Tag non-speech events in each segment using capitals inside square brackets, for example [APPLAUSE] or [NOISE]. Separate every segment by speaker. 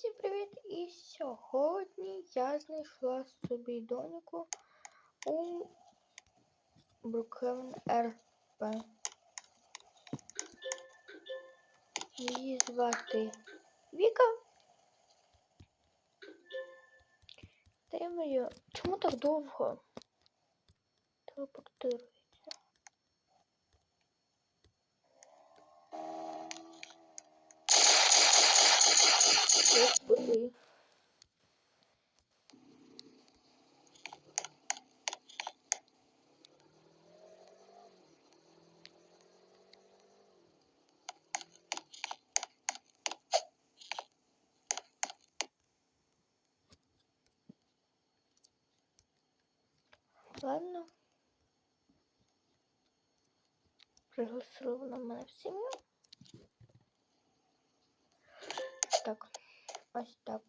Speaker 1: Всім привіт! І сьогодні я знайшла собі доньку у Brookhaven RP. Її звати Віка. Я чому так довго? Телепортирується. Господи. Ладно. Пригласила вона мене в сім'ю. Так, ось так.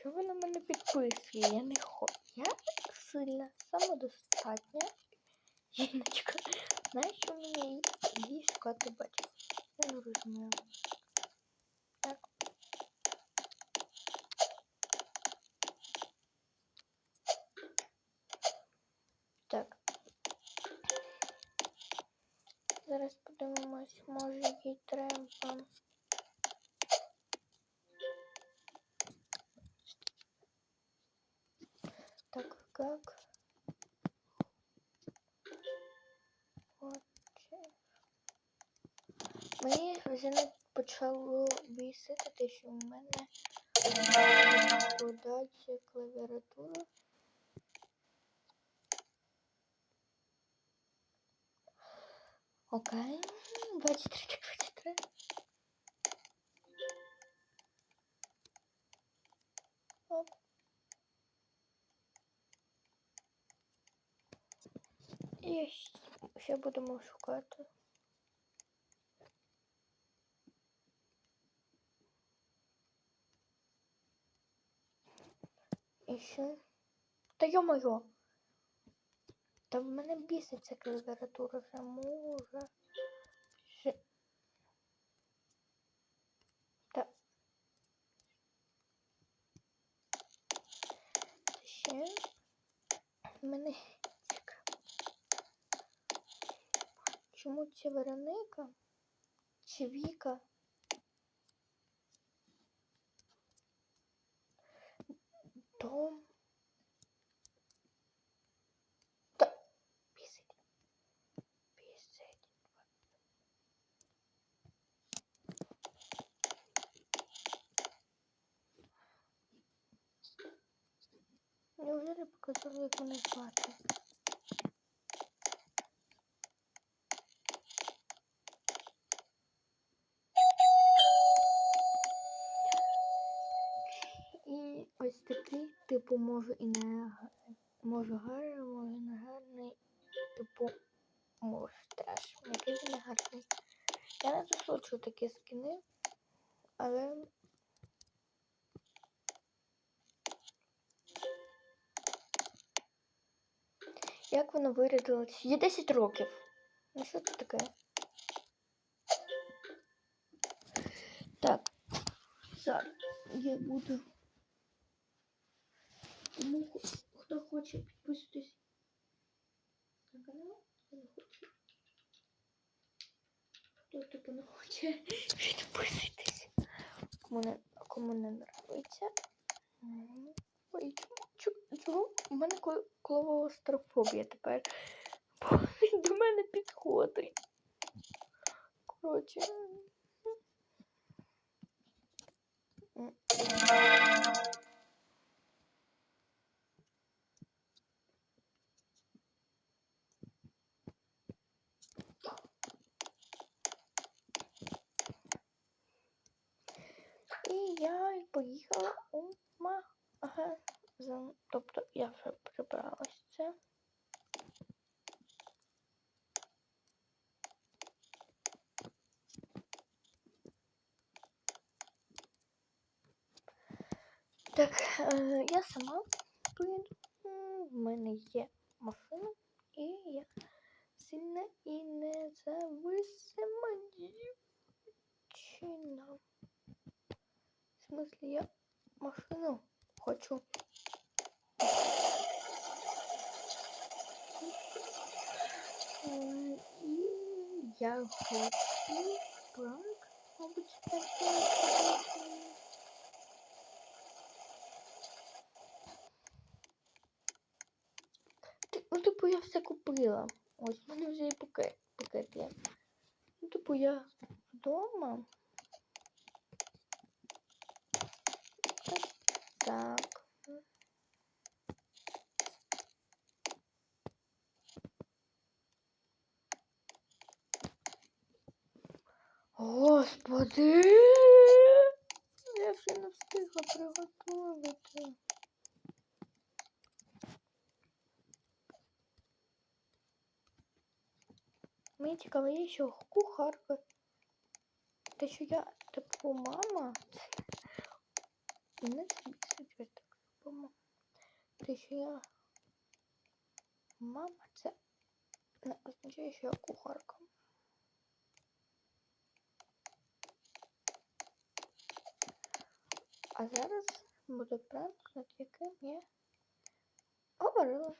Speaker 1: Що ви на мене підписує? Я не хочу. Я сильна, самодостатня жіночка. Знаєш, що мені її шукати батьків? Я не розумію. Так. Так. Зараз подивимось, може їй треба. Мені вже не почало бісити, те, що в мене подача клавіатура. Окей, 23, 23. Оп. І ще будемо шукати. Ще. Та йо-моє! Та в мене біситься клавіатура вже може. Ще... Та. Ще. Мене. Чому чи Вероника? Чи Віка? Дом. Показали, як мене звати? І ось такий, типу, може і не може гарний, може не гарний, типу, може теж. Який він не гарний. Я не засуджую такі скини, але як воно вирядилось? Є 10 років. Ну що це таке? Так, зараз я буду. Тому хто хоче підписатись на канал, хто не хоче. Хто типу не хоче [LAUGHS] підписуйтесь. Кому не, кому не нравиться. М, Ой, чому, чому, чому? У мене кла- клавострофобія тепер. [LAUGHS] До мене підходить. Коротше. І я поїхала у магазин. Тобто я вже прибралась це. Так, е, я сама поїду. В мене є машина, і я сильна і независима дівчина. В смысле, я машину хочу. І я хочу пранк, мабуть, такий. Все купила. Ось, в мене вже і пакет, пакет. Ну, типу, я вдома. Ось так. Господи! Я вже не встигла приготувати. Мені цікаво, є ще кухарка. Те, що я типу мама. це Не ось так. Мама. Те, що я мама, це не означає, що я кухарка. А зараз буде пранк, над яким я говорила.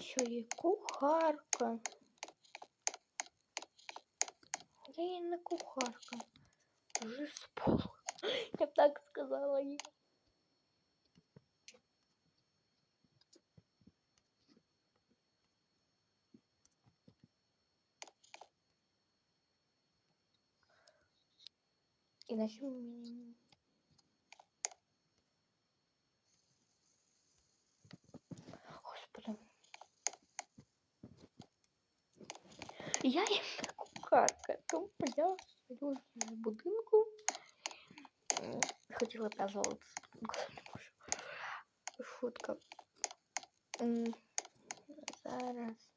Speaker 1: що є кухарка. Я їй не кухарка. Вже спала. [GASPS] Я б так сказала їй. Іначе мені. Господи. Я не кухарка, тому я стою в будинку. Хотіла б назвати будинку. Шутка. Зараз.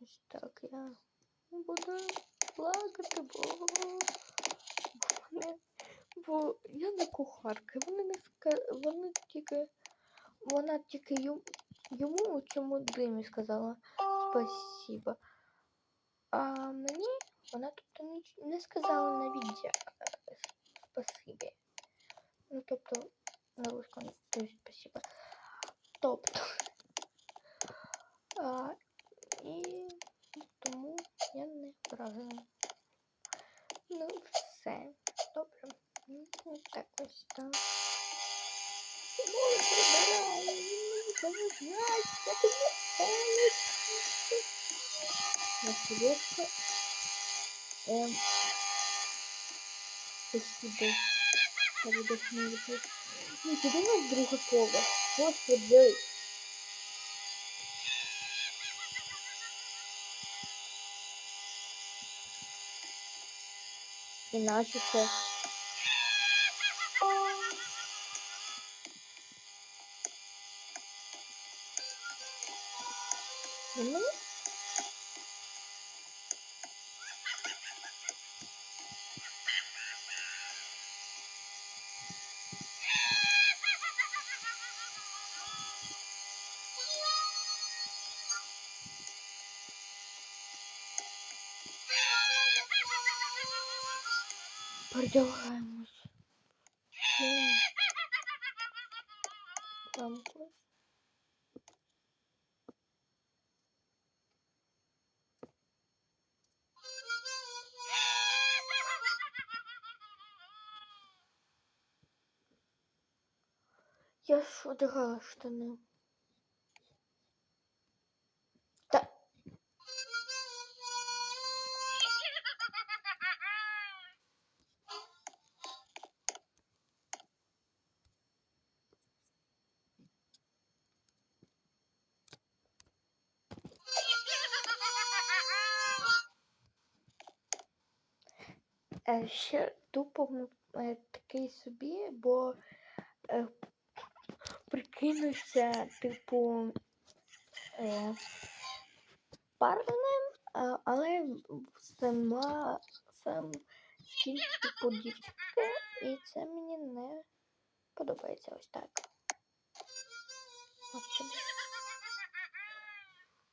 Speaker 1: Ось так я буду плакати, бо вони, бо я не кухарка. Вони не вони тільки вона тільки йому у цьому димі сказала спасибо. А мені вона тут не сказала навіть дя- е, спасибі. Ну, тобто, на русском, то есть спасибо. Тобто. А, і тому я не вражена. Ну, все. Добре. Ну, так ось так. Ой, прибирай, не знаю, я тебе Находится. Эм. Спасибо. Я буду смеяться. Ну, куда у нас другой повар? Господи. Иначе це. Ну, продвигаемся. Там класс. Я ж одягала штани. Ще тупо е, такий собі, бо е, прикинувся, типу, е, парнем, але сама сам стіль типу дівчинки, і це мені не подобається ось так.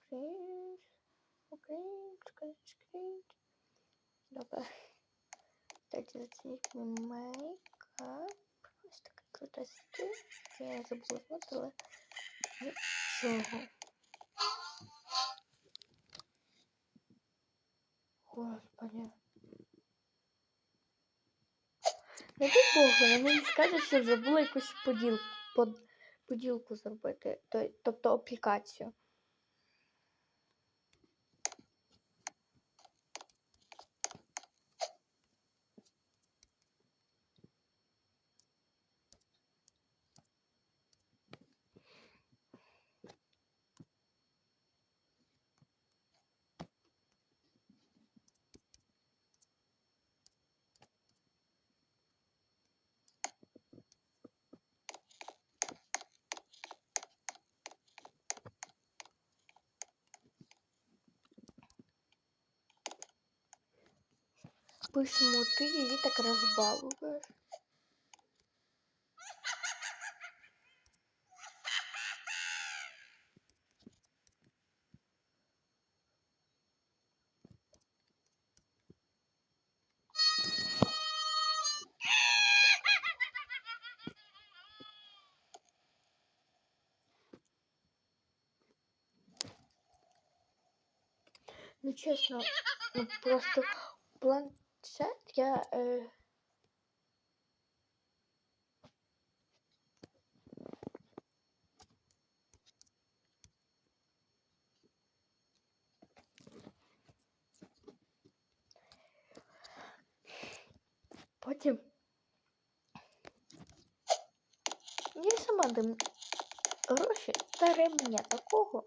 Speaker 1: Крінж, крінж, крінж, крінж. Добре. Кстати, зацініть мій мейкап. Ось така крута стиль. Я забула але нічого. Господи. Не дай Богу, на мені скаже, що забула якусь поділ, под, поділку зробити, то, тобто аплікацію. Пишемо, ти її так розбалуєш. Ну, чесно, ну, просто планшет я... Е... Потім я сама дам гроші та ремня такого.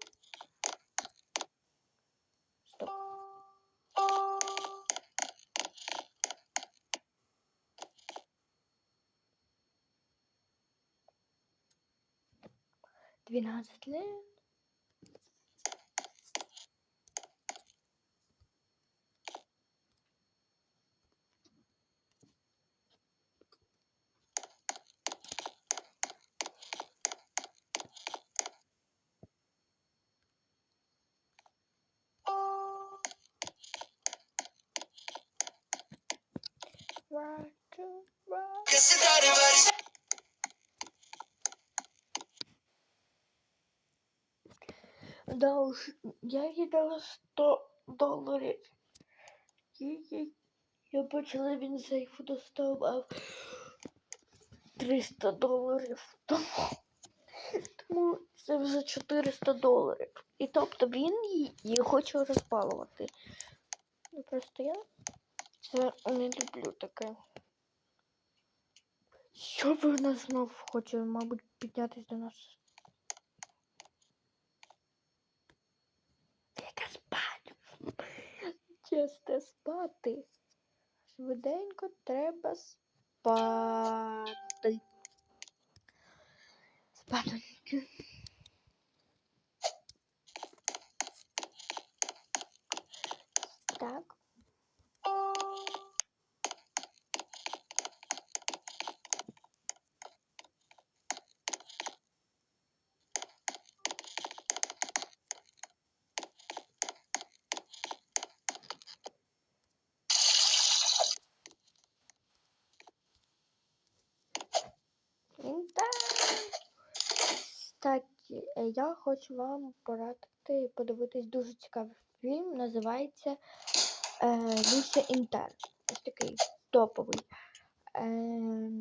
Speaker 1: bin hazretleri. Right. Да уж, я їй дала 100 доларів. Їй, я бачила, він сейфу доставав 300 доларів. Тому, тому це вже 400 доларів. І тобто він її, її хоче розпалувати. Ну просто я це не люблю таке. Що вона знов хоче, мабуть, піднятися до нас? Спати? Спати. Швиденько треба спати. Спати. Так. Да. Кстати, е, я хочу вам порадити подивитись дуже цікавий фільм. Називається е, Люся Інтерн. Ось такий топовий е,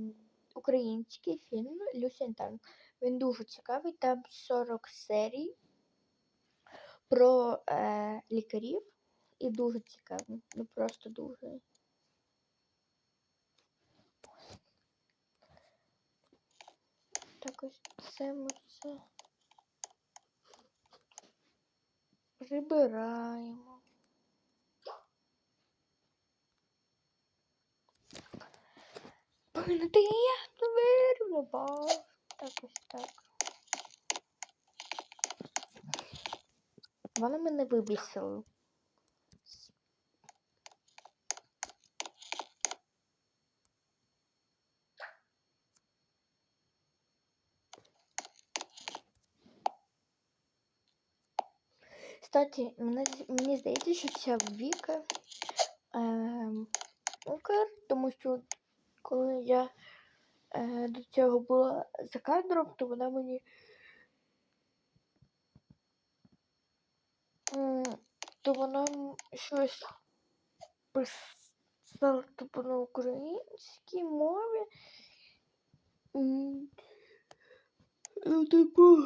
Speaker 1: український фільм Люся Інтерн. Він дуже цікавий, там 40 серій про е, лікарів і дуже цікавий. Ну просто дуже. Так ось це ми прибираємо. Пам'ятаєте, я вирвав. Так ось так. Вона мене вибісила. Кстати, мене, з- мені здається, що ця Віка ем, Укр, тому що коли я е, до цього була за кадром, то вона мені то вона щось писала типу на українській мові. Ну, типу.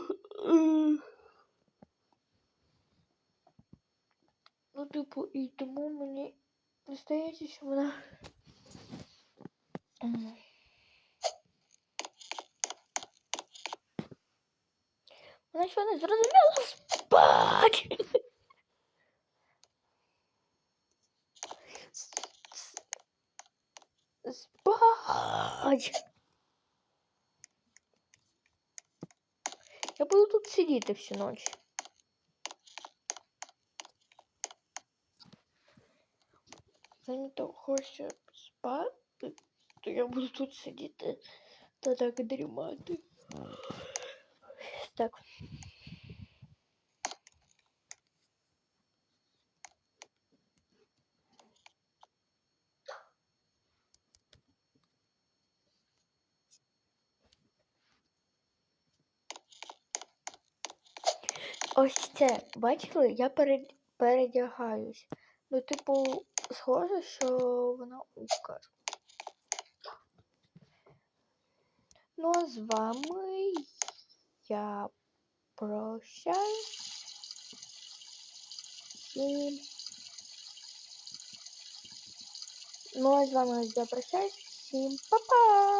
Speaker 1: Ну, типу, і тому мені здається, що вона. м, Вона що не зрозуміла спать. Спать. Я буду тут сидіти всю ночь. Замість того, щоб спати, то я буду тут сидіти та так дрімати. Так. Ось це, бачили, я перед... передягаюсь. Ну, типу, схоже, що вона укр. Ну, а з вами я прощаюсь. Всім. Ну, а з вами я прощаюсь. Всім па-па!